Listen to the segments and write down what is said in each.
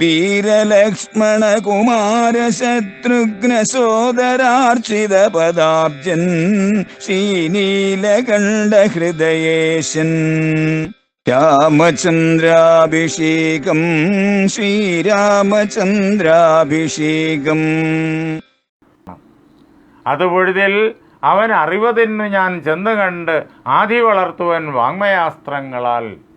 വീരലക്ഷ്മണ കുമാര ശത്രുഘ്ന സോദരാർച്ചിത പദാബ്ജൻ ശ്രീനീലകണ്ഠ ഹൃദയേശൻ രാമചന്ദ്രാഭിഷേകം ശ്രീരാമചന്ദ്രാഭിഷേകം. അത് പൊഴുതിൽ അവൻ അറിവതെന്നു ഞാൻ ചെന്ന് കണ്ട് ആദി വളർത്തുവൻ വാങ്മയാസ്ത്രങ്ങളാൽ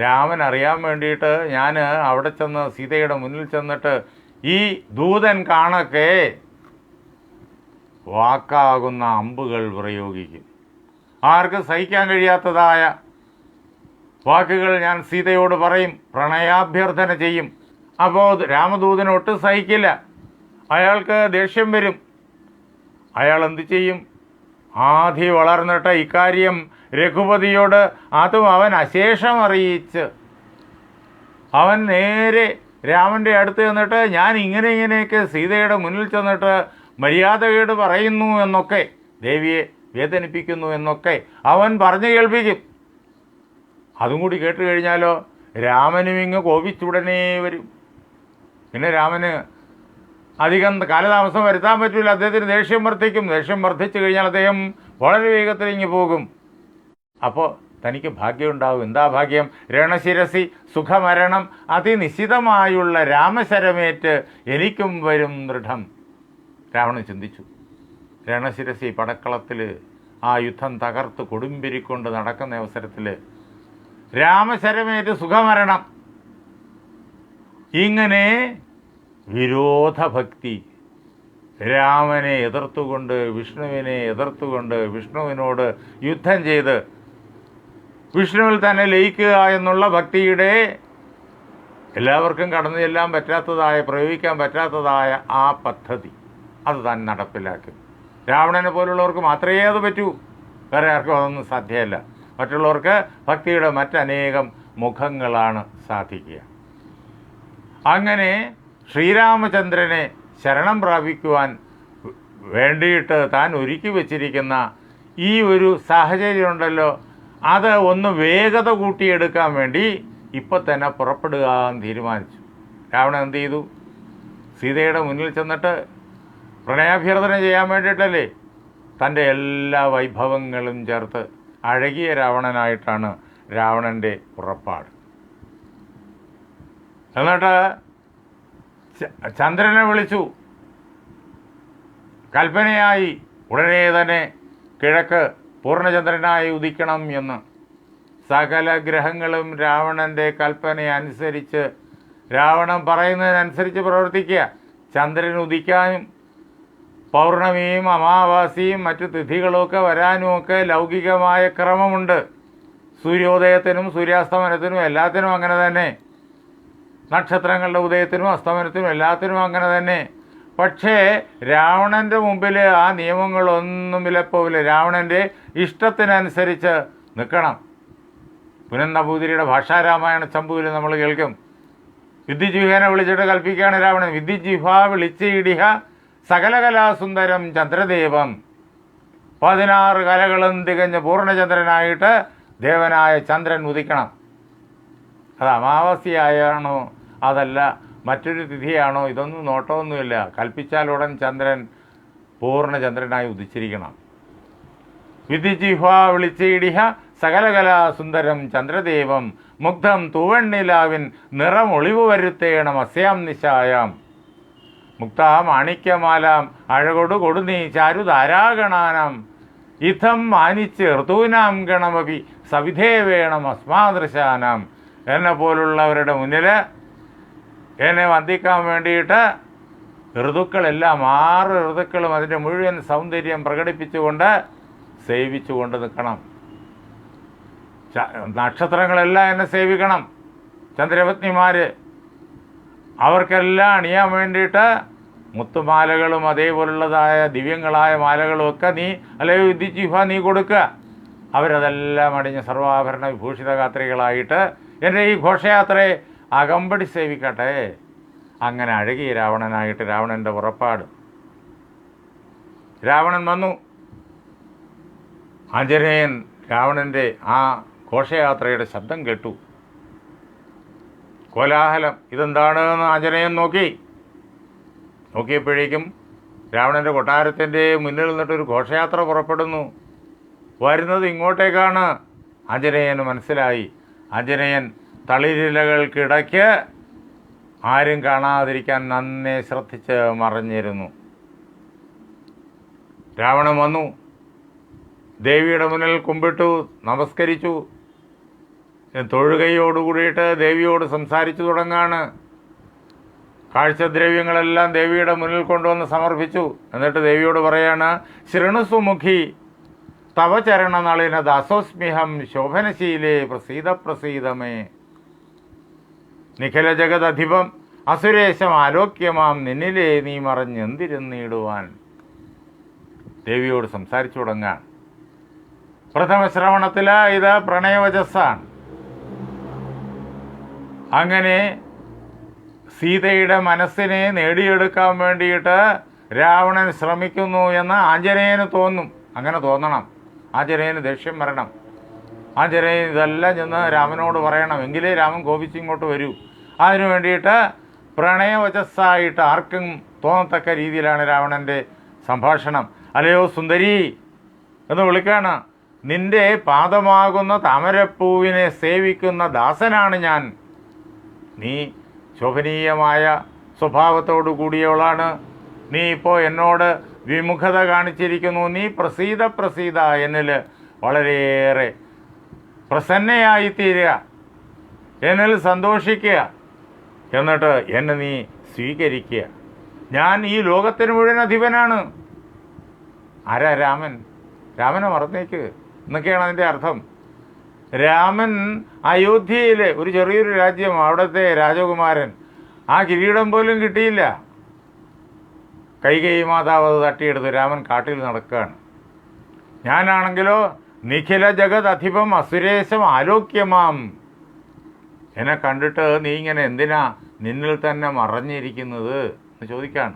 രാമൻ അറിയാൻ വേണ്ടിയിട്ട് ഞാൻ അവിടെ ചെന്ന് സീതയുടെ മുന്നിൽ ചെന്നിട്ട് ഈ ദൂതൻ കാണക്കെ? വാക്കാകുന്ന അമ്പുകൾ പ്രയോഗിക്കും. ആർക്കും സഹിക്കാൻ കഴിയാത്തതായ വാക്കുകൾ ഞാൻ സീതയോട് പറയും പ്രണയാഭ്യർത്ഥന ചെയ്യും. അപ്പോൾ രാമദൂതനൊട്ടും സഹിക്കില്ല. അയാൾക്ക് ദേഷ്യം വരും. അയാൾ എന്ത് ചെയ്യും? ആധി വളർന്നിട്ട് ഇക്കാര്യം രഘുപതിയോട് അതും അവൻ അശേഷം അറിയിച്ച്. അവൻ നേരെ രാമന്റെ അടുത്ത് ചെന്നിട്ട് ഞാൻ ഇങ്ങനെ ഇങ്ങനെയൊക്കെ സീതയുടെ മുന്നിൽ ചെന്നിട്ട് മര്യാദകേട് പറയുന്നു എന്നൊക്കെ ദേവിയെ വേദനിപ്പിക്കുന്നു എന്നൊക്കെ അവൻ പറഞ്ഞു കേൾപ്പിക്കും. അതും കൂടി കേട്ട് കഴിഞ്ഞാലോ രാമനും ഇങ്ങ് കോപിച്ചുടനെ വരും. പിന്നെ രാമന് അധികം കാലതാമസം വരുത്താൻ പറ്റില്ല അദ്ദേഹത്തിന് ദേഷ്യം വർദ്ധിക്കും. ദേഷ്യം വർദ്ധിച്ചു കഴിഞ്ഞാൽ അദ്ദേഹം വളരെ വേഗത്തിൽ ഇങ്ങി പോകും. അപ്പോൾ തനിക്ക് ഭാഗ്യമുണ്ടാകും എന്താ ഭാഗ്യം? രണശിരസി സുഖമരണം അതിനിശ്ചിതമായുള്ള രാമശരമേറ്റ് എനിക്കും വരും ദൃഢം. രാവണൻ ചിന്തിച്ചു. രണശിരസി പടക്കളത്തിൽ ആ യുദ്ധം തകർത്ത് കൊടുമ്പിരിക്കൊണ്ട് നടക്കുന്ന അവസരത്തിൽ രാമശരമേറ്റ് സുഖമരണം. ഇങ്ങനെ വിരോധഭക്തി. രാമനെ എതിർത്തുകൊണ്ട് വിഷ്ണുവിനെ എതിർത്തുകൊണ്ട് വിഷ്ണുവിനോട് യുദ്ധം ചെയ്ത് വിഷ്ണുവിൽ തന്നെ ലയിക്കുക എന്നുള്ള ഭക്തിയുടെ എല്ലാവർക്കും കടന്നു ചെല്ലാൻ പറ്റാത്തതായ പ്രയോഗിക്കാൻ പറ്റാത്തതായ ആ പദ്ധതി. അത് താൻ നടപ്പിലാക്കി. രാവണനെ പോലുള്ളവർക്ക് മാത്രമേ അത് പറ്റൂ. വേറെ ആർക്കും അതൊന്നും സാധ്യമല്ല. മറ്റുള്ളവർക്ക് ഭക്തിയുടെ മറ്റനേകം മുഖങ്ങളാണ് സാധിക്കുക. അങ്ങനെ ശ്രീരാമചന്ദ്രനെ ശരണം പ്രാപിക്കുവാൻ വേണ്ടിയിട്ട് താൻ ഒരുക്കി വച്ചിരിക്കുന്ന ഈ ഒരു സാഹചര്യമുണ്ടല്ലോ. അത് ഒന്ന് വേഗത കൂട്ടിയെടുക്കാൻ വേണ്ടി ഇപ്പം തന്നെ പുറപ്പെടുക എന്ന് തീരുമാനിച്ചു. രാവണൻ എന്ത് ചെയ്തു? സീതയുടെ മുന്നിൽ ചെന്നിട്ട് പ്രണയാഭ്യർത്ഥന ചെയ്യാൻ വേണ്ടിയിട്ടല്ലേ? തന്റെ എല്ലാ വൈഭവങ്ങളും ചേർത്ത് അഴകിയ രാവണനായിട്ടാണ് രാവണന്റെ പുറപ്പാട്. എന്നിട്ട് ചന്ദ്രനെ വിളിച്ചു. കൽപ്പനയായി ഉടനെ തന്നെ കിഴക്ക് പൂർണചന്ദ്രനായി ഉദിക്കണം എന്ന്. സകല ഗ്രഹങ്ങളും രാവണന്റെ കൽപ്പന അനുസരിച്ച് രാവണൻ പറയുന്നതിനനുസരിച്ച് പ്രവർത്തിക്കുക. ചന്ദ്രൻ ഉദിക്കാനും പൗർണമിയും അമാവാസിയും മറ്റു തിഥികളുമൊക്കെ വരാനുമൊക്കെ ലൗകികമായ ക്രമമുണ്ട്. സൂര്യോദയത്തിനും സൂര്യാസ്തമനത്തിനും എല്ലാത്തിനും അങ്ങനെ തന്നെ. നക്ഷത്രങ്ങളുടെ ഉദയത്തിനും അസ്തമനത്തിനും എല്ലാത്തിനും അങ്ങനെ തന്നെ. പക്ഷേ രാവണന്റെ മുമ്പിൽ ആ നിയമങ്ങളൊന്നും വിലപ്പോവില്ല. രാവണന്റെ ഇഷ്ടത്തിനനുസരിച്ച് നിൽക്കണം. പുനന്നഭൂതിരിയുടെ ഭാഷാരാമായണ ചമ്പുവിൽ നമ്മൾ കേൾക്കും. വിദ്യുജിഹനെ വിളിച്ചിട്ട് കൽപ്പിക്കുകയാണ് രാവണൻ. വിദ്യുജിഹ വിളിച്ചിടിഹ സകലകലാസുന്ദരം ചന്ദ്രദേവം. പതിനാറ് കലകളും തികഞ്ഞ പൂർണചന്ദ്രനായിട്ട് ദേവനായ ചന്ദ്രൻ ഉദിക്കണം. അത് അമാവാസ്യയായാണോ അതല്ല മറ്റൊരു തിഥിയാണോ? ഇതൊന്നും നോട്ടമൊന്നുമില്ല. കൽപ്പിച്ചാൽ ഉടൻ ചന്ദ്രൻ പൂർണചന്ദ്രനായി ഉദിച്ചിരിക്കണം. വിധിജിഹ്വ വിളിച്ചിടിഹ സകലകലാ സുന്ദരം ചന്ദ്രദേവം. മുഗ്ധം തൂവണ്ണിലാവിൻ നിറം ഒളിവ് വരുത്തേണം അസ്യാം നിശായാം. മുക്ത മാണിക്യമാലാം അഴകൊടു കൊടുനീ ചാരുധാരാഗണാനാം. ഇഥം മാനിച്ച് ഋതൂനാം ഗണമപി സവിധേ വേണം അസ്മാദൃശാനാം. എന്നെ പോലുള്ളവരുടെ മുന്നിൽ എന്നെ വന്ദിക്കാൻ വേണ്ടിയിട്ട് ഋതുക്കളെല്ലാം ആറ് ഋതുക്കളും അതിന്റെ മുഴുവൻ സൗന്ദര്യം പ്രകടിപ്പിച്ചുകൊണ്ട് സേവിച്ചുകൊണ്ട് നിൽക്കണം. നക്ഷത്രങ്ങളെല്ലാം എന്നെ സേവിക്കണം. ചന്ദ്രപത്നിമാർ അവർക്കെല്ലാം അണിയാൻ വേണ്ടിയിട്ട് മുത്തുമാലകളും അതേപോലുള്ളതായ ദിവ്യങ്ങളായ മാലകളും ഒക്കെ നീ അല്ലെങ്കിൽ വിദ്യുജിഹ നീ കൊടുക്കുക അവരതെല്ലാം അടിഞ്ഞ സർവാഭരണ വിഭൂഷിത എന്റെ ഈ ഘോഷയാത്രയെ അകമ്പടി സേവിക്കട്ടെ. അങ്ങനെ അഴകി രാവണനായിട്ട് രാവണന്റെ ഉറപ്പാട് രാവണൻ വന്നു. ആഞ്ജനേയൻ രാവണന്റെ ആ ഘോഷയാത്രയുടെ ശബ്ദം കേട്ടു. കോലാഹലം ഇതെന്താണ് എന്ന് ആഞ്ജനേയൻ നോക്കി. നോക്കിയപ്പോഴേക്കും രാവണന്റെ കൊട്ടാരത്തിന്റെ മുന്നിൽ നിന്നിട്ടൊരു ഘോഷയാത്ര പുറപ്പെടുന്നു. വരുന്നത് ഇങ്ങോട്ടേക്കാണ്. ആഞ്ജനേയന് മനസ്സിലായി. ആഞ്ജനേയൻ തളിരിലകൾക്കിടയ്ക്ക് ആരും കാണാതിരിക്കാൻ നന്നെ ശ്രദ്ധിച്ച് മറിഞ്ഞിരുന്നു. രാവണൻ വന്നു. ദേവിയുടെ മുന്നിൽ കുമ്പിട്ടു നമസ്കരിച്ചു. തൊഴുകയോടുകൂടിയിട്ട് ദേവിയോട് സംസാരിച്ചു തുടങ്ങാണ്. കാഴ്ചദ്രവ്യങ്ങളെല്ലാം ദേവിയുടെ മുന്നിൽ കൊണ്ടുവന്ന് സമർപ്പിച്ചു. എന്നിട്ട് ദേവിയോട് പറയാണ് ശൃണുസുമുഖി തവചരണ നളിന ദാസോസ്മിഹം ശോഭനശീലേ പ്രസീത പ്രസീതമേ നിഖില ജഗതധിപം അസുരേശം ആലോക്യമാം നിന്നിലെ നീ മറഞ്ഞെന്തിരുന്നിടുവാൻ. ദേവിയോട് സംസാരിച്ചു തുടങ്ങാൻ പ്രഥമ ശ്രവണത്തിൽ ഇത് പ്രണയവചസ്സാണ്. അങ്ങനെ സീതയുടെ മനസ്സിനെ നേടിയെടുക്കാൻ വേണ്ടിയിട്ട് രാവണൻ ശ്രമിക്കുന്നു എന്ന് ആഞ്ജനേയന് തോന്നും. അങ്ങനെ തോന്നണം. ആഞ്ജനേയന് ദേഷ്യം വരണം. ആഞ്ജനേയൻ ഇതെല്ലാം ചെന്ന് രാമനോട് പറയണം. എങ്കിലേ രാമൻ കോപിച്ച് ഇങ്ങോട്ട് വരൂ. അതിനു വേണ്ടിയിട്ട് പ്രണയവചസ്സായിട്ട് ആർക്കും തോന്നത്തക്ക രീതിയിലാണ് രാവണന്റെ സംഭാഷണം. അല്ലയോ സുന്ദരി? എന്ന് വിളിക്കാണ്. നിന്റെ പാദമാകുന്ന താമരപ്പൂവിനെ സേവിക്കുന്ന ദാസനാണ് ഞാൻ. നീ ശോഭനീയമായ സ്വഭാവത്തോടു കൂടിയവളാണ്. നീ ഇപ്പോൾ എന്നോട് വിമുഖത കാണിച്ചിരിക്കുന്നു. നീ പ്രസീത പ്രസീത എന്നിൽ വളരെയേറെ പ്രസന്നയായിത്തീരുക. എന്നിൽ സന്തോഷിക്കുക. എന്നിട്ട് എന്നെ നീ സ്വീകരിക്കുക. ഞാൻ ഈ ലോകത്തിന് മുഴുവൻ അധിപനാണ്. ആരാ രാമൻ? രാമനെ മറന്നേക്ക്. എന്നൊക്കെയാണ് അതിന്റെ അർത്ഥം. രാമൻ അയോധ്യയിലെ ഒരു ചെറിയൊരു രാജ്യം അവിടുത്തെ രാജകുമാരൻ. ആ കിരീടം പോലും കിട്ടിയില്ല. കൈകൈ മാതാവ് അത് തട്ടിയെടുത്ത് രാമൻ കാട്ടിൽ നടക്കുകയാണ്. ഞാനാണെങ്കിലോ നിഖില ജഗത് അധിപം അസുരേശം ആലോക്യമാം. എന്നെ കണ്ടിട്ട് നീ ഇങ്ങനെ എന്തിനാ നിന്നിൽ തന്നെ മറഞ്ഞിരിക്കുന്നത് എന്ന് ചോദിക്കാണ്.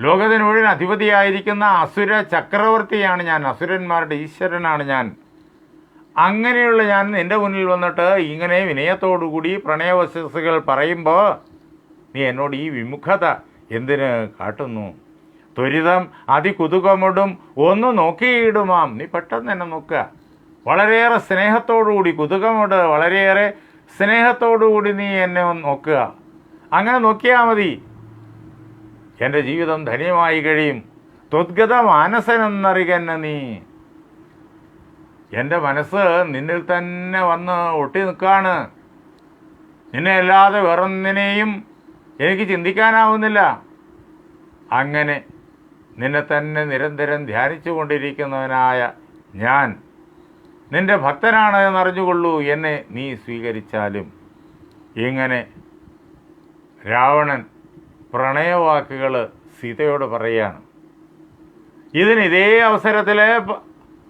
ലോകത്തിന് മുഴുവൻ അധിപതിയായിരിക്കുന്ന അസുര ചക്രവർത്തിയാണ് ഞാൻ അസുരന്മാരുടെ ഈശ്വരനാണ് ഞാൻ. അങ്ങനെയുള്ള ഞാൻ നിന്റെ മുന്നിൽ വന്നിട്ട് ഇങ്ങനെ വിനയത്തോടുകൂടി പ്രണയവശസ്സുകൾ പറയുമ്പോൾ നീ എന്നോട് ഈ വിമുഖത എന്തിന് കാട്ടുന്നു? ത്വരിതം അതികുതുകമിടും ഒന്ന് നോക്കിയിടുമാം. നീ പെട്ടെന്ന് തന്നെ നോക്കുക. വളരെയേറെ സ്നേഹത്തോടുകൂടി കുതുകമിട് വളരെയേറെ സ്നേഹത്തോടുകൂടി നീ എന്നെ ഒന്ന് നോക്കുക. അങ്ങനെ നോക്കിയാൽ മതി. എന്റെ ജീവിതം ധന്യമായി കഴിയും. ത്വദ്ഗത മാനസനെന്നറികന്നെ നീ. എന്റെ മനസ്സ് നിന്നിൽ തന്നെ വന്ന് ഒട്ടി നിൽക്കുകയാണ്. നിന്നെ അല്ലാതെ വേറൊന്നിനെയും എനിക്ക് ചിന്തിക്കാനാവുന്നില്ല. അങ്ങനെ നിന്നെ തന്നെ നിരന്തരം ധ്യാനിച്ചു കൊണ്ടിരിക്കുന്നവനായ ഞാൻ നിന്റെ ഭക്തനാണ് എന്നറിഞ്ഞുകൊള്ളൂ. എന്നെ നീ സ്വീകരിച്ചാലും. ഇങ്ങനെ രാവണൻ പ്രണയവാക്കുകൾ സീതയോട് പറയുകയാണ് ഇതിന് ഇതേ അവസരത്തിൽ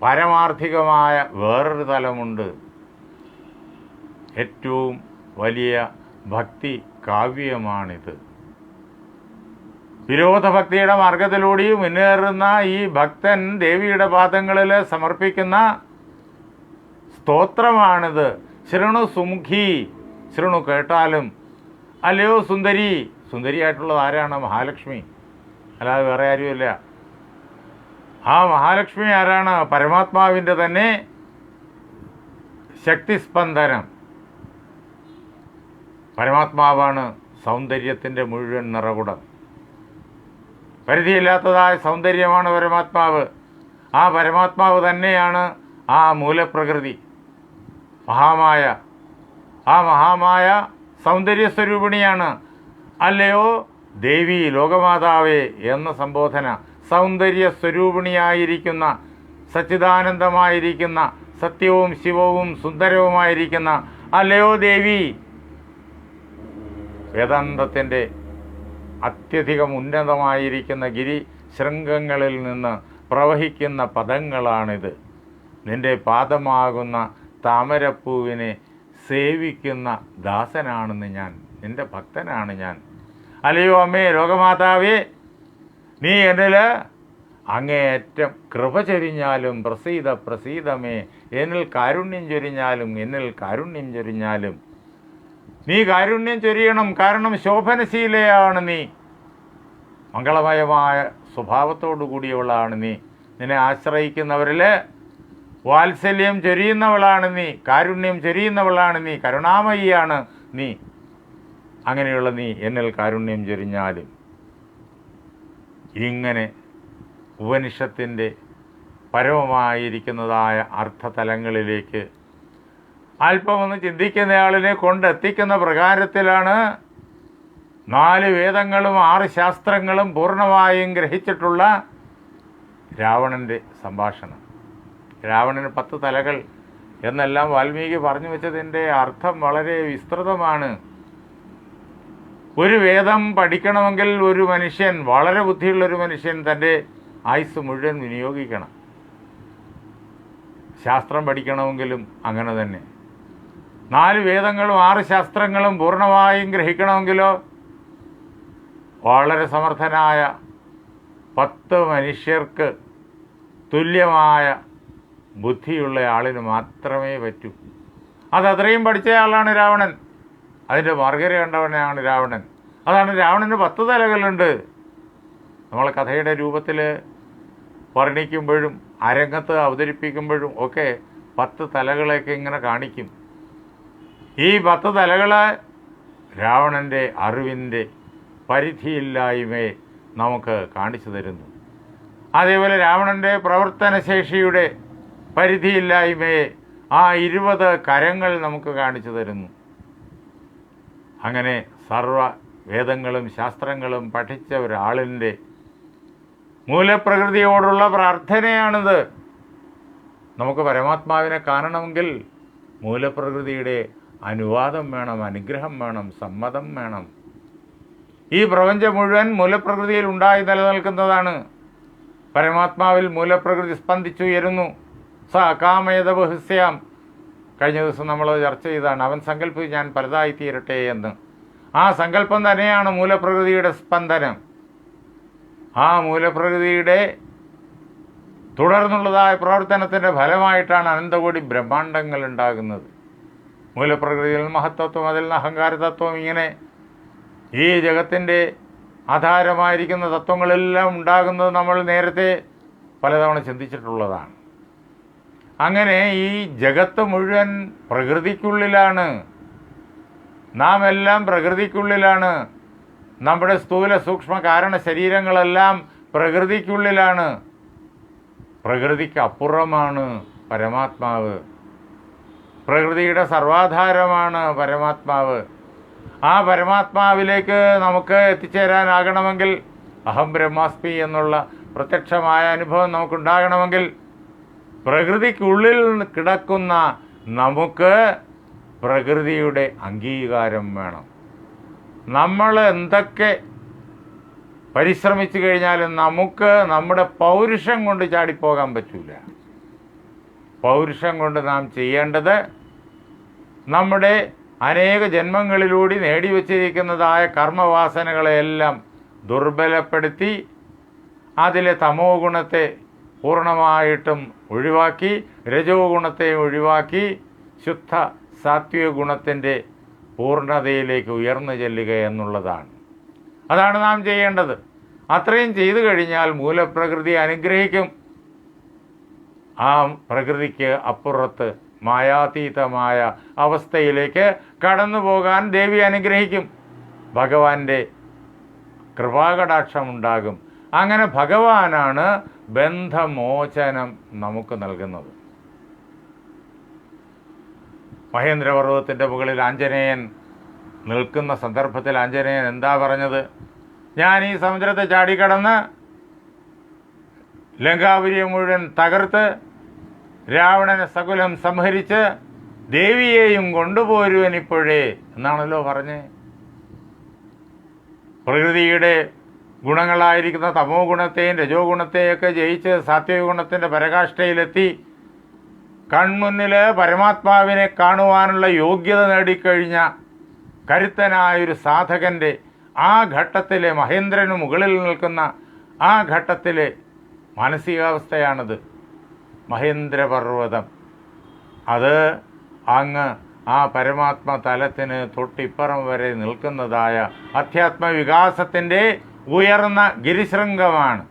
പരമാർത്ഥികമായ വേറൊരു തലമുണ്ട്. ഏറ്റവും വലിയ ഭക്തി കാവ്യമാണിത്. വിരോധഭക്തിയുടെ മാർഗത്തിലൂടെയും മുന്നേറുന്ന ഈ ഭക്തൻ ദേവിയുടെ പാദങ്ങളിൽ സമർപ്പിക്കുന്ന സ്തോത്രമാണിത്. ശൃണു സുമുഖി ശൃണു കേട്ടാലും. അല്ലയോ സുന്ദരി? സുന്ദരിയായിട്ടുള്ളത് ആരാണ്? മഹാലക്ഷ്മി. അല്ലാതെ വേറെ ആരുമില്ല. ആ മഹാലക്ഷ്മി ആരാണ്? പരമാത്മാവിന്റെ തന്നെ ശക്തിസ്പന്ദനം. പരമാത്മാവാണ് സൗന്ദര്യത്തിന്റെ മുഴുവൻ നിറകുടം. പരിധിയില്ലാത്തതായ സൗന്ദര്യമാണ് പരമാത്മാവ്. ആ പരമാത്മാവ് തന്നെയാണ് ആ മൂലപ്രകൃതി. മഹാമായ ആ മഹാമായ സൗന്ദര്യ സ്വരൂപിണിയാണ് അല്ലയോ ദേവി ലോകമാതാവേ എന്ന സംബോധന സൗന്ദര്യ സ്വരൂപിണിയായിരിക്കുന്ന സച്ചിദാനന്ദമായിരിക്കുന്ന സത്യവും ശിവവും സുന്ദരവുമായിരിക്കുന്ന അല്ലയോ ദേവി വേദാന്തത്തിന്റെ അത്യധികം ഉന്നതമായിരിക്കുന്ന ഗിരി ശൃംഗങ്ങളിൽ നിന്ന് പ്രവഹിക്കുന്ന പദങ്ങളാണിത്. നിന്റെ പാദമാകുന്ന താമരപ്പൂവിനെ സേവിക്കുന്ന ദാസനാണെന്ന് ഞാൻ എന്റെ ഭക്തനാണ് ഞാൻ. അല്ലയോ അമ്മേ ലോകമാതാവേ നീ എന്നിൽ അങ്ങേയറ്റം കൃപ ചൊരിഞ്ഞാലും പ്രസീത പ്രസീതമേ എന്നിൽ കാരുണ്യം ചൊരിഞ്ഞാലും എന്നിൽ കാരുണ്യം ചൊരിഞ്ഞാലും. നീ കാരുണ്യം ചൊരിയണം കാരണം ശോഭനശീലയാണ് നീ. മംഗളമയമായ സ്വഭാവത്തോടു കൂടിയവളാണ് നീ. നിന്നെ ആശ്രയിക്കുന്നവരിൽ വാത്സല്യം ചൊരിയുന്നവളാണ് നീ കാരുണ്യം ചൊരിയുന്നവളാണ് നീ കരുണാമയിയാണ് നീ. അങ്ങനെയുള്ള നീ എന്നിൽ കാരുണ്യം ചൊരിഞ്ഞാലും ഇങ്ങനെ ഉപനിഷത്തിന്റെ പരമമായിരിക്കുന്നതായ അർത്ഥതലങ്ങളിലേക്ക് അല്പമൊന്ന് ചിന്തിക്കുന്നയാളിനെ കൊണ്ടെത്തിക്കുന്ന പ്രകാരത്തിലാണ് നാല് വേദങ്ങളും ആറ് ശാസ്ത്രങ്ങളും പൂർണമായും ഗ്രഹിച്ചിട്ടുള്ള രാവണന്റെ സംഭാഷണം. രാവണന് പത്ത് തലകൾ എന്നെല്ലാം വാൽമീകി പറഞ്ഞു വെച്ചതിന്റെ അർത്ഥം വളരെ വിസ്തൃതമാണ്. ഒരു വേദം പഠിക്കണമെങ്കിൽ ഒരു മനുഷ്യൻ വളരെ ബുദ്ധിയുള്ള ഒരു മനുഷ്യൻ തന്റെ ആയുസ് മുഴുവൻ വിനിയോഗിക്കണം. ശാസ്ത്രം പഠിക്കണമെങ്കിലും അങ്ങനെ തന്നെ. നാല് വേദങ്ങളും ആറ് ശാസ്ത്രങ്ങളും പൂർണമായും ഗ്രഹിക്കണമെങ്കിലോ വളരെ സമർത്ഥനായ പത്ത് മനുഷ്യർക്ക് തുല്യമായ ബുദ്ധിയുള്ള ആളിന് മാത്രമേ പറ്റൂ. അത് അത്രയും പഠിച്ച ആളാണ് രാവണൻ. അതിന്റെ മാർഗര കണ്ടവനാണ് രാവണൻ. അതാണ് രാവണന് പത്ത് തലകളുണ്ട്. നമ്മൾ കഥയുടെ രൂപത്തിൽ വർണിക്കുമ്പോഴും അരങ്ങത്ത് അവതരിപ്പിക്കുമ്പോഴും ഒക്കെ പത്ത് തലകളെയൊക്കെ ഇങ്ങനെ കാണിക്കും. ഈ പത്ത് തലകൾ രാവണന്റെ അറിവിന്റെ പരിധിയില്ലായ്മയെ നമുക്ക് കാണിച്ചു തരുന്നു. അതേപോലെ രാവണന്റെ പ്രവർത്തനശേഷിയുടെ പരിധിയില്ലായ്മയെ ആ ഇരുപത് കരങ്ങൾ നമുക്ക് കാണിച്ചു തരുന്നു. അങ്ങനെ സർവ വേദങ്ങളും ശാസ്ത്രങ്ങളും പഠിച്ച ഒരാളിന്റെ മൂലപ്രകൃതിയോടുള്ള പ്രാർത്ഥനയാണിത്. നമുക്ക് പരമാത്മാവിനെ കാണണമെങ്കിൽ മൂലപ്രകൃതിയുടെ അനുവാദം വേണം അനുഗ്രഹം വേണം സമ്മതം വേണം. ഈ പ്രപഞ്ചം മുഴുവൻ മൂലപ്രകൃതിയിൽ ഉണ്ടായി നിലനിൽക്കുന്നതാണ്. പരമാത്മാവിൽ മൂലപ്രകൃതി സ്പന്ദിച്ചുയരുന്നു. സ അകാമയത ബഹുസ്യാം കഴിഞ്ഞ ദിവസം നമ്മൾ ചർച്ച ചെയ്താണ് അവൻ സങ്കല്പിച്ച് ഞാൻ പലതായി തീരട്ടെ എന്ന്. ആ സങ്കല്പം തന്നെയാണ് മൂലപ്രകൃതിയുടെ സ്പന്ദനം. ആ മൂലപ്രകൃതിയുടെ തുടർന്നുള്ളതായ പ്രവർത്തനത്തിന്റെ ഫലമായിട്ടാണ് അനന്തകോടി ബ്രഹ്മാണ്ടങ്ങൾ ഉണ്ടാകുന്നത്. മൂലപ്രകൃതിയിൽ മഹത്തത്വം അതിൽ നിന്ന് അഹങ്കാരതത്വം ഇങ്ങനെ ഈ ജഗത്തിന്റെ ആധാരമായിരിക്കുന്ന തത്വങ്ങളെല്ലാം ഉണ്ടാകുന്നത് നമ്മൾ നേരത്തെ പലതവണ ചിന്തിച്ചിട്ടുള്ളതാണ്. അങ്ങനെ ഈ ജഗത്ത് മുഴുവൻ പ്രകൃതിക്കുള്ളിലാണ്. നാം എല്ലാം പ്രകൃതിക്കുള്ളിലാണ്. നമ്മുടെ സ്ഥൂല സൂക്ഷ്മ കാരണ ശരീരങ്ങളെല്ലാം പ്രകൃതിക്കുള്ളിലാണ്. പ്രകൃതിക്ക് അപ്പുറമാണ് പരമാത്മാവ്. പ്രകൃതിയുടെ സർവാധാരമാണ് പരമാത്മാവ്. ആ പരമാത്മാവിലേക്ക് നമുക്ക് എത്തിച്ചേരാനാകണമെങ്കിൽ അഹം ബ്രഹ്മാസ്മി എന്നുള്ള പ്രത്യക്ഷമായ അനുഭവം നമുക്കുണ്ടാകണമെങ്കിൽ പ്രകൃതിക്കുള്ളിൽ കിടക്കുന്ന നമുക്ക് പ്രകൃതിയുടെ അംഗീകാരം വേണം. നമ്മൾ എന്തൊക്കെ പരിശ്രമിച്ചു കഴിഞ്ഞാലും നമുക്ക് നമ്മുടെ പൗരുഷം കൊണ്ട് ചാടിപ്പോകാൻ പറ്റൂല. പൗരുഷം കൊണ്ട് നാം ചെയ്യേണ്ടത് നമ്മുടെ അനേക ജന്മങ്ങളിലൂടെ നേടിവെച്ചിരിക്കുന്നതായ കർമ്മവാസനകളെയെല്ലാം ദുർബലപ്പെടുത്തി അതിലെ തമോ ഗുണത്തെ പൂർണമായിട്ടും ഒഴിവാക്കി രജോ ഗുണത്തെ ഒഴിവാക്കി ശുദ്ധ സാത്വിക ഗുണത്തിന്റെ പൂർണതയിലേക്ക് ഉയർന്നു ചെല്ലുക എന്നുള്ളതാണ്. അതാണ് നാം ചെയ്യേണ്ടത്. അത്രയും ചെയ്തു കഴിഞ്ഞാൽ മൂലപ്രകൃതി അനുഗ്രഹിക്കും. ആ പ്രകൃതിക്ക് അപ്പുറത്ത് മായാതീതമായ അവസ്ഥയിലേക്ക് കടന്നു പോകാൻ ദേവി അനുഗ്രഹിക്കും. ഭഗവാന്റെ കൃപാകടാക്ഷമുണ്ടാകും അങ്ങനെ ഭഗവാനാണ് ബന്ധമോചനം നമുക്ക് നൽകുന്നത്. മഹേന്ദ്രപർവതത്തിന്റെ മുകളിൽ ആഞ്ജനേയൻ നിൽക്കുന്ന സന്ദർഭത്തിൽ ആഞ്ജനേയൻ എന്താ പറഞ്ഞത്? ഞാൻ ഈ സമുദ്രത്തെ ചാടിക്കടന്ന് ലങ്കാപുരിയെ മുഴുവൻ തകർത്ത് രാവണനെ സകുലം സംഹരിച്ച് ദേവിയെയും കൊണ്ടുപോരുവൻ ഇപ്പോഴേ എന്നാണല്ലോ പറഞ്ഞ്. പ്രകൃതിയുടെ ഗുണങ്ങളായിരിക്കുന്ന തമോ ഗുണത്തെയും രജോ ഗുണത്തെയൊക്കെ ജയിച്ച് സാത്വിക ഗുണത്തിന്റെ പരകാഷ്ഠയിലെത്തി കൺമുന്നിൽ പരമാത്മാവിനെ കാണുവാനുള്ള യോഗ്യത നേടിക്കഴിഞ്ഞ കരുത്തനായൊരു സാധകന്റെ ആ ഘട്ടത്തിലെ മഹേന്ദ്രന് മുകളിൽ നിൽക്കുന്ന ആ ഘട്ടത്തിലെ മാനസികാവസ്ഥയാണത്. മഹേന്ദ്രപർവതം. അത് അങ്ങ് ആ പരമാത്മ തലത്തിന് തൊട്ടിപ്പുറം വരെ നിൽക്കുന്നതായ അധ്യാത്മ വികാസത്തിന്റെ ഉയർന്ന ഗിരിശൃംഗമാണ്.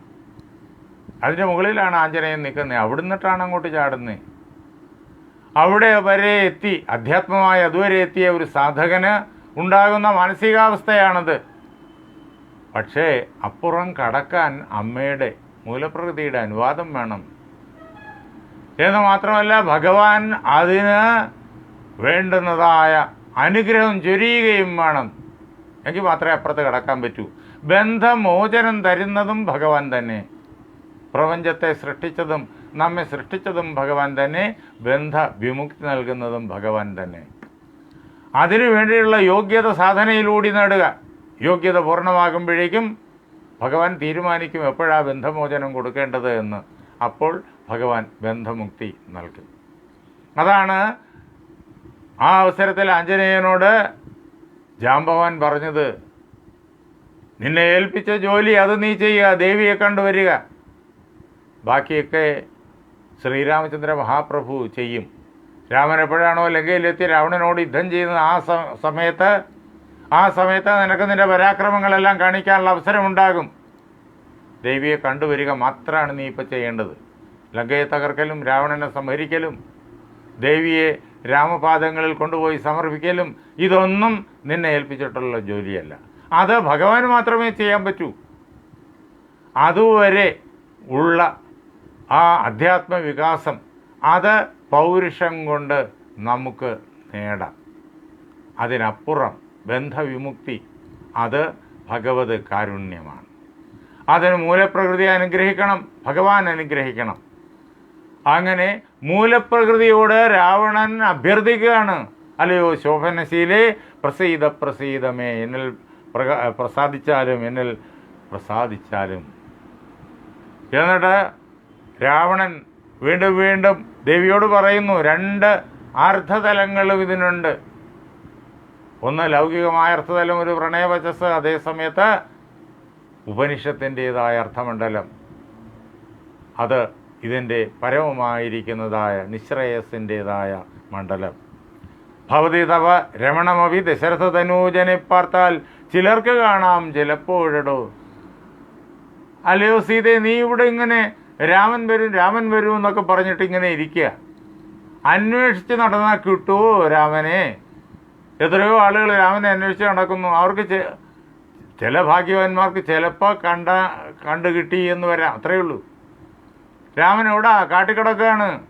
അതിന്റെ മുകളിലാണ് ആഞ്ജനേയൻ നിൽക്കുന്നത്. അവിടുന്നിട്ടാണ് അങ്ങോട്ട് ചാടുന്നത്. അവിടെ വരെ എത്തി അധ്യാത്മമായി അതുവരെ എത്തിയ ഒരു സാധകന് ഉണ്ടാകുന്ന മാനസികാവസ്ഥയാണത്. പക്ഷേ അപ്പുറം കടക്കാൻ അമ്മയുടെ മൂലപ്രകൃതിയുടെ അനുവാദം വേണം. എന്ന് മാത്രമല്ല ഭഗവാൻ അതിന് വേണ്ടുന്നതായ അനുഗ്രഹം ചൊരിയുകയും വേണം. എങ്കിൽ മാത്രമേ അപ്പുറത്ത് കടക്കാൻ പറ്റൂ. ബന്ധമോചനം തരുന്നതും ഭഗവാൻ തന്നെ. പ്രപഞ്ചത്തെ സൃഷ്ടിച്ചതും നമ്മെ സൃഷ്ടിച്ചതും ഭഗവാൻ തന്നെ. ബന്ധ വിമുക്തി നൽകുന്നതും ഭഗവാൻ തന്നെ. അതിനു വേണ്ടിയുള്ള യോഗ്യത സാധനയിലൂടെ നേടുക. യോഗ്യത പൂർണമാകുമ്പോഴേക്കും ഭഗവാൻ തീരുമാനിക്കും എപ്പോഴാണ് ബന്ധമോചനം കൊടുക്കേണ്ടത് എന്ന്. അപ്പോൾ ഭഗവാൻ ബന്ധമുക്തി നൽകും. അതാണ് ആ അവസരത്തിൽ ആഞ്ജനേയനോട് ജാംബവാൻ പറഞ്ഞത്. നിന്നെ ഏൽപ്പിച്ച ജോലി അത് നീ ചെയ്യുക ദേവിയെ കണ്ടുവരിക. ബാക്കിയൊക്കെ ശ്രീരാമചന്ദ്ര മഹാപ്രഭു ചെയ്യും. രാമൻ എപ്പോഴാണോ ലങ്കയിലെത്തി രാവണനോട് യുദ്ധം ചെയ്യുന്നത് ആ സമയത്ത് ആ സമയത്ത് നിനക്ക് നിന്റെ പരാക്രമങ്ങളെല്ലാം കാണിക്കാനുള്ള അവസരമുണ്ടാകും. ദേവിയെ കണ്ടുവരിക മാത്രമാണ് നീ ഇപ്പോൾ ചെയ്യേണ്ടത്. ലങ്കയെ തകർക്കലും രാവണനെ സംഹരിക്കലും ദേവിയെ രാമപാദങ്ങളിൽ കൊണ്ടുപോയി സമർപ്പിക്കലും ഇതൊന്നും നിന്നെ ഏൽപ്പിച്ചിട്ടുള്ള ജോലിയല്ല. അത് ഭഗവാൻ മാത്രമേ ചെയ്യാൻ പറ്റൂ. അതുവരെ ഉള്ള ആ അധ്യാത്മ വികാസം അത് പൗരുഷം കൊണ്ട് നമുക്ക് നേടാം. അതിനപ്പുറം ബന്ധവിമുക്തി അത് ഭഗവത് കാരുണ്യമാണ്. അതിന് മൂലപ്രകൃതി അനുഗ്രഹിക്കണം ഭഗവാൻ അനുഗ്രഹിക്കണം. അങ്ങനെ മൂലപ്രകൃതിയോട് രാവണൻ അഭ്യർത്ഥിക്കുകയാണ്. അല്ലയോ ശോഭനശീലേ പ്രസീത പ്രസീതമേ എന്നിൽ പ്രക പ്രസാദിച്ചാലും എന്നിൽ പ്രസാദിച്ചാലും. എന്നിട്ട് രാവണൻ വീണ്ടും വീണ്ടും ദേവിയോട് പറയുന്നു രണ്ട് അർത്ഥതലങ്ങളും ഇതിനുണ്ട്. ഒന്ന് ലൗകികമായ അർത്ഥതലം ഒരു പ്രണയവചസ് അതേസമയത്ത് ഉപനിഷത്തിന്റെതായ അർത്ഥമണ്ഡലം അത് ഇതിന്റെ പരമമായിരിക്കുന്നതായ നിശ്രേയസിന്റെതായ മണ്ഡലം. ഭവതി തവ രമണമവി ദശരഥ തനൂജനെ പാർത്താൽ ചിലർക്ക് കാണാം ചിലപ്പോഴടോ അല്ലയോ സീതേ നീ ഇവിടെ ഇങ്ങനെ രാമൻ വരും രാമൻ വരും എന്നൊക്കെ പറഞ്ഞിട്ട് ഇങ്ങനെ ഇരിക്കുക. അന്വേഷിച്ച് നടന്നാൽ കിട്ടുമോ രാമനെ? എത്രയോ ആളുകൾ രാമനെ അന്വേഷിച്ച് നടക്കുന്നു. അവർക്ക് ചില ഭാഗ്യവാന്മാർക്ക് ചിലപ്പോൾ കണ്ട കണ്ടു കിട്ടി എന്ന് വരാം. അത്രയേ ഉള്ളൂ. രാമൻ എവിടാ? കാട്ടിക്കിടക്കുകയാണ്.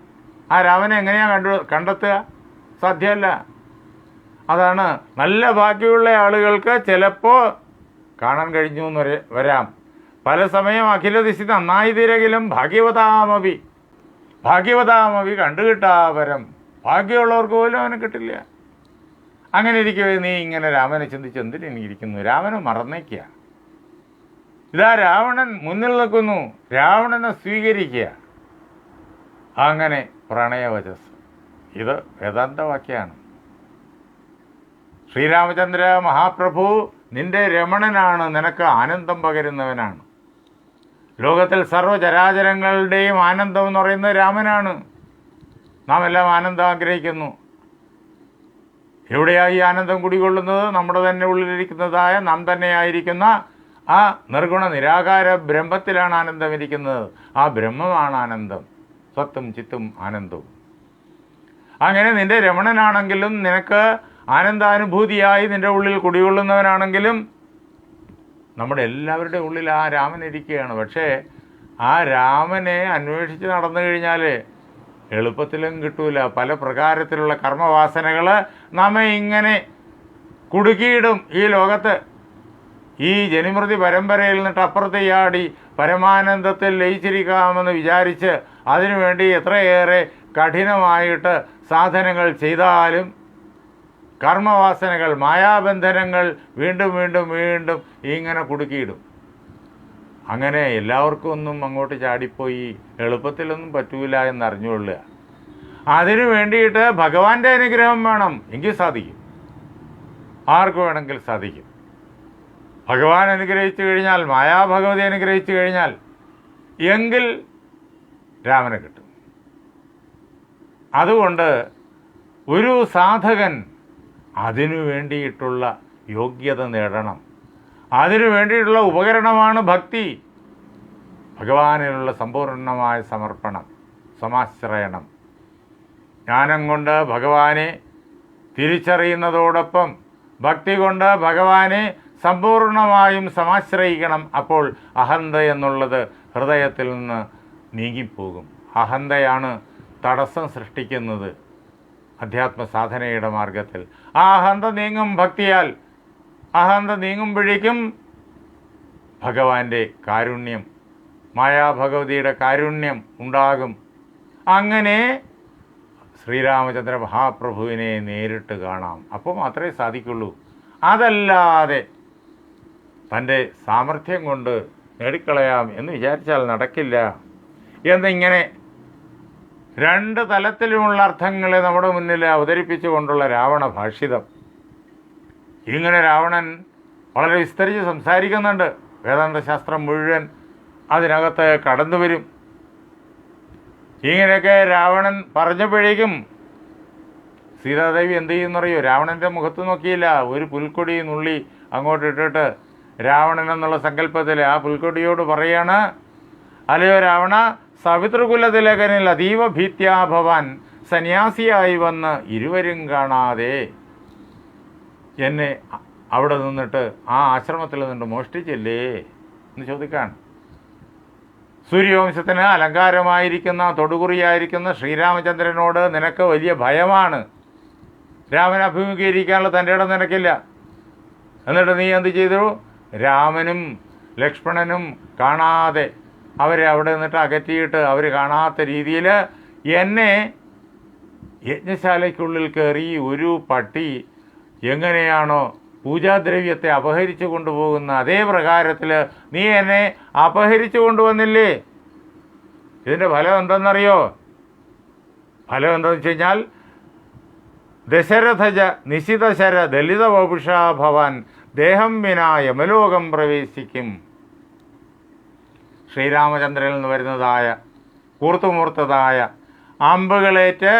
ആ രാമനെ എങ്ങനെയാണ് കണ്ടു കണ്ടെത്തുക? സാധ്യമല്ല. അതാണ് നല്ല ബാക്കിയുള്ള ആളുകൾക്ക് ചിലപ്പോൾ കാണാൻ കഴിഞ്ഞു എന്ന് വരാം പല സമയം അഖിലദിശി നന്നായി തീരെങ്കിലും ഭാഗ്യവതാമവി. ഭാഗ്യവതാമവി കണ്ടുകിട്ടാവരം ഭാഗ്യമുള്ളവർക്ക് പോലും അവനെ കിട്ടില്ല. അങ്ങനെ ഇരിക്കവേ നീ ഇങ്ങനെ രാമനെ ചിന്തിച്ച് എന്തിനിരിക്കുന്നു രാമനെ മറന്നേക്കുക. ഇതാ രാവണൻ മുന്നിൽ നിൽക്കുന്നു. രാവണനെ സ്വീകരിക്കുക. അങ്ങനെ പ്രണയവചസ്. ഇത് വേദാന്തവാക്യാണ് ശ്രീരാമചന്ദ്ര മഹാപ്രഭു നിന്റെ രമണനാണ് നിനക്ക് ആനന്ദം പകരുന്നവനാണ്. ലോകത്തിൽ സർവചരാചരങ്ങളുടെയും ആനന്ദം എന്ന് പറയുന്നത് രാമനാണ്. നാം എല്ലാം ആനന്ദം ആഗ്രഹിക്കുന്നു. എവിടെയായി ഈ ആനന്ദം കുടികൊള്ളുന്നത്? നമ്മുടെ തന്നെ ഉള്ളിലിരിക്കുന്നതായ നാം തന്നെയായിരിക്കുന്ന ആ നിർഗുണ നിരാകാര ബ്രഹ്മത്തിലാണ് ആനന്ദം ഇരിക്കുന്നത്. ആ ബ്രഹ്മമാണ് ആനന്ദം. സത്തും ചിത്തും ആനന്ദവും. അങ്ങനെ നിന്റെ രമണനാണെങ്കിലും നിനക്ക് ആനന്ദാനുഭൂതിയായി നിന്റെ ഉള്ളിൽ കുടികൊള്ളുന്നവനാണെങ്കിലും നമ്മുടെ എല്ലാവരുടെ ഉള്ളിൽ ആ രാമൻ ഇരിക്കുകയാണ്. പക്ഷേ ആ രാമനെ അന്വേഷിച്ച് നടന്നു കഴിഞ്ഞാൽ എളുപ്പത്തിലും കിട്ടൂല. പല പ്രകാരത്തിലുള്ള കർമ്മവാസനകൾ നമ്മെ ഇങ്ങനെ കുടുക്കിയിടും ഈ ലോകത്ത്. ഈ ജനിമൃതി പരമ്പരയിൽ നിന്നിട്ട് അപ്പുറത്തെയാടി പരമാനന്ദത്തിൽ ലയിച്ചിരിക്കാമെന്ന് വിചാരിച്ച് അതിനുവേണ്ടി എത്രയേറെ കഠിനമായിട്ട് സാധനങ്ങൾ ചെയ്താലും കർമ്മവാസനകൾ മായാബന്ധനങ്ങൾ വീണ്ടും വീണ്ടും വീണ്ടും ഇങ്ങനെ കുടുക്കിയിടും. അങ്ങനെ എല്ലാവർക്കും ഒന്നും അങ്ങോട്ട് ചാടിപ്പോയി. എളുപ്പത്തിലൊന്നും പറ്റൂല എന്നറിഞ്ഞുകൊള്ളുക. അതിനു വേണ്ടിയിട്ട് ഭഗവാന്റെ അനുഗ്രഹം വേണം എങ്കിൽ സാധിക്കും. ആർക്ക് വേണമെങ്കിൽ സാധിക്കും. ഭഗവാൻ അനുഗ്രഹിച്ചു കഴിഞ്ഞാൽ മായാഭഗവതി അനുഗ്രഹിച്ചു കഴിഞ്ഞാൽ എങ്കിൽ രാമനെ കിട്ടും. അതുകൊണ്ട് ഒരു സാധകൻ അതിനു വേണ്ടിയിട്ടുള്ള യോഗ്യത നേടണം. അതിനു വേണ്ടിയിട്ടുള്ള ഉപകരണമാണ് ഭക്തി. ഭഗവാനിലുള്ള സമ്പൂർണമായ സമർപ്പണം സമാശ്രയണം. ജ്ഞാനം കൊണ്ട് ഭഗവാനെ തിരിച്ചറിയുന്നതോടൊപ്പം ഭക്തി കൊണ്ട് ഭഗവാനെ സമ്പൂർണമായും സമാശ്രയിക്കണം. അപ്പോൾ അഹന്ത എന്നുള്ളത് ഹൃദയത്തിൽ നിന്ന് നീങ്ങിപ്പോകും. അഹന്തയാണ് തടസ്സം സൃഷ്ടിക്കുന്നത്. അധ്യാത്മ സാധനയുടെ മാർഗത്തിൽ ആ അഹന്ത നീങ്ങും ഭക്തിയാൽ. അഹന്ത നീങ്ങുമ്പോഴേക്കും ഭഗവാന്റെ കാരുണ്യം മായാഭഗവതിയുടെ കാരുണ്യം ഉണ്ടാകും. അങ്ങനെ ശ്രീരാമചന്ദ്ര മഹാപ്രഭുവിനെ നേരിട്ട് കാണാം. അപ്പോൾ മാത്രമേ സാധിക്കുള്ളൂ. അതല്ലാതെ തന്റെ സാമർഥ്യം കൊണ്ട് നേടിക്കളയാം എന്ന് വിചാരിച്ചാൽ നടക്കില്ല. എന്നിങ്ങനെ രണ്ട് തലത്തിലുമുള്ള അർത്ഥങ്ങളെ നമ്മുടെ മുന്നിൽ അവതരിപ്പിച്ചുകൊണ്ടുള്ള രാവണ ഭാഷിതം. ഇങ്ങനെ രാവണൻ വളരെ വിസ്തരിച്ച് സംസാരിക്കുന്നുണ്ട്. വേദാന്ത ശാസ്ത്രം മുഴുവൻ അതിനകത്ത് കടന്നു വരും. ഇങ്ങനെയൊക്കെ രാവണൻ പറഞ്ഞപ്പോഴേക്കും സീതാദേവി എന്ത് ചെയ്യുന്നറിയോ? രാവണന്റെ മുഖത്ത് നോക്കിയില്ല. ഒരു പുൽക്കൊടി നുള്ളി അങ്ങോട്ട് ഇട്ടിട്ട് രാവണൻ എന്നുള്ള സങ്കല്പത്തിൽ ആ പുൽക്കൊടിയോട് പറയാണ് അല്ലയോ രാവണ സവിതൃകുലതിലകനിൽ അതീവ ഭീത്യാഭവാൻ സന്യാസിയായി വന്ന് ഇരുവരും കാണാതെ എന്നെ അവിടെ നിന്നിട്ട് ആ ആശ്രമത്തിൽ നിന്നിട്ട് മോഷ്ടിച്ചില്ലേ എന്ന് ചോദിക്കാൻ സൂര്യവംശത്തിന് അലങ്കാരമായിരിക്കുന്ന തൊടുകുറിയായിരിക്കുന്ന ശ്രീരാമചന്ദ്രനോട് നിനക്ക് വലിയ ഭയമാണ്. രാമൻ അഭിമുഖീകരിക്കാനുള്ള തന്റെ ഇടം നിനക്കില്ല. എന്നിട്ട് നീ എന്ത് ചെയ്തു? രാമനും ലക്ഷ്മണനും കാണാതെ അവരെ അവിടെ നിന്നിട്ട് അകറ്റിയിട്ട് അവർ കാണാത്ത രീതിയിൽ എന്നെ യജ്ഞശാലയ്ക്കുള്ളിൽ കയറി ഒരു പട്ടി എങ്ങനെയാണോ പൂജാദ്രവ്യത്തെ അപഹരിച്ചു കൊണ്ടുപോകുന്ന അതേ പ്രകാരത്തിൽ നീ എന്നെ അപഹരിച്ചു കൊണ്ടുവന്നില്ലേ? ഇതിന്റെ ഫലം എന്തെന്നറിയോ? ഫലം എന്താണെന്ന് വെച്ച് കഴിഞ്ഞാൽ ദശരഥജ നിശിതശര ദലിത വപുഷാ ഭവാൻ ദേഹം വിനാ യമലോകം പ്രവേശിക്കും. ശ്രീരാമചന്ദ്രനിൽ നിന്ന് വരുന്നതായ കൂർത്തുമൂർത്തതായ അമ്പുകളേറ്റ്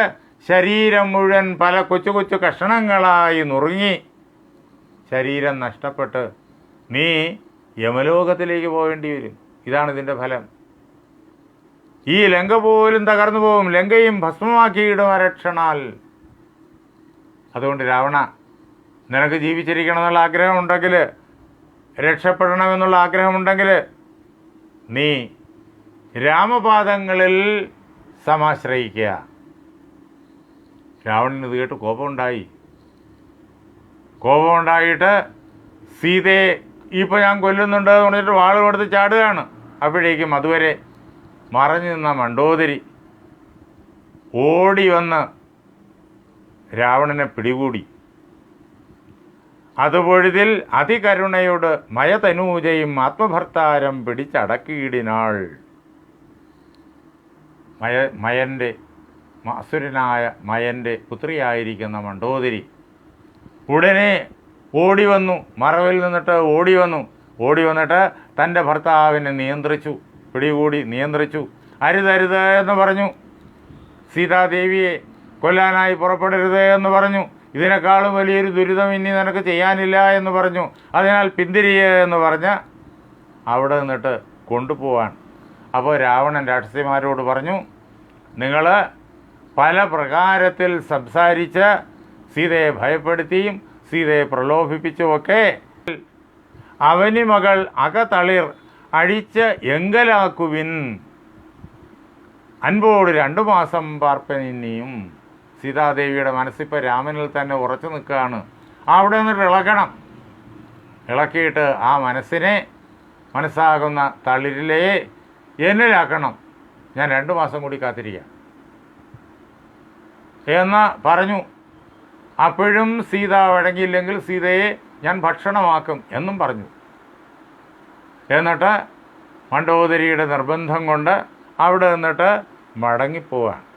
ശരീരം മുഴുവൻ പല കൊച്ചു കൊച്ചു കഷണങ്ങളായി നുറുങ്ങി. ശരീരം നഷ്ടപ്പെട്ട് നീ യമലോകത്തിലേക്ക് പോകേണ്ടി വരും ഇതാണ് ഇതിന്റെ ഫലം. ഈ ലങ്ക പോലും തകർന്നു പോകും ലങ്കയും ഭസ്മമാക്കിയിടും അരക്ഷണാൽ. അതുകൊണ്ട് രാവണ നിനക്ക് ജീവിച്ചിരിക്കണം എന്നുള്ള ആഗ്രഹമുണ്ടെങ്കിൽ രക്ഷപ്പെടണമെന്നുള്ള ആഗ്രഹമുണ്ടെങ്കിൽ നീ രാമപാദങ്ങളിൽ സമാശ്രയിക്കുക. രാവണന് ഇത് കേട്ട് കോപമുണ്ടായി. കോപമുണ്ടായിട്ട് സീതയെ ഇപ്പോൾ ഞാൻ കൊല്ലുന്നുണ്ട് എന്ന് പറഞ്ഞിട്ട് വാൾ കൊടുത്ത് ചാടുകയാണ്. അപ്പോഴേക്കും അതുവരെ മറഞ്ഞു നിന്ന മണ്ടോദരി ഓടി വന്ന് രാവണനെ പിടികൂടി. അതുപൊഴുതിൽ അതികരുണയോട് മയതനൂജയും ആത്മഭർത്താരം പിടിച്ചടക്കിയിടിനാൾ. മയ മയന്റെ അസുരനായ മയന്റെ പുത്രിയായിരിക്കുന്ന മണ്ടോദരി ഉടനെ ഓടി വന്നു മറവിൽ നിന്നിട്ട് ഓടി വന്നു ഓടി വന്നിട്ട് തന്റെ ഭർത്താവിനെ നിയന്ത്രിച്ചു പിടികൂടി നിയന്ത്രിച്ചു. അരുതരുത് എന്ന് പറഞ്ഞു. സീതാദേവിയെ കൊല്ലാനായി പുറപ്പെടരുത് എന്ന് പറഞ്ഞു. ഇതിനേക്കാളും വലിയൊരു ദുരിതം ഇനി നിനക്ക് ചെയ്യാനില്ല എന്ന് പറഞ്ഞു. അതിനാൽ പിന്തിരിയ എന്ന് പറഞ്ഞ് അവിടെ നിന്നിട്ട് കൊണ്ടുപോവാൻ. അപ്പോൾ രാവണൻ രാക്ഷസിമാരോട് പറഞ്ഞു നിങ്ങൾ പല പ്രകാരത്തിൽ സംസാരിച്ച് സീതയെ ഭയപ്പെടുത്തിയും സീതയെ പ്രലോഭിപ്പിച്ചുമൊക്കെ അവന് മകൾ അകതളിർ അഴിച്ച് എങ്കലാക്കുവിൻ. അൻപോട് രണ്ടു മാസം പാർപ്പനിയും സീതാദേവിയുടെ മനസ്സിപ്പോൾ രാമനിൽ തന്നെ ഉറച്ചു നിൽക്കുകയാണ്. അവിടെ നിന്നിട്ട് ഇളക്കണം ഇളക്കിയിട്ട് ആ മനസ്സിനെ മനസ്സാകുന്ന തളിരിലേ എന്നിലാക്കണം. ഞാൻ രണ്ട് മാസം കൂടി കാത്തിരിക്കാം. എന്ന് പറഞ്ഞു. അപ്പോഴും സീത വഴങ്ങിയില്ലെങ്കിൽ സീതയെ ഞാൻ ഭക്ഷണമാക്കും എന്നും പറഞ്ഞു. എന്നിട്ട് മണ്ഡോദരിയുടെ നിർബന്ധം കൊണ്ട് അവിടെ നിന്നിട്ട് മടങ്ങിപ്പോവാണ്.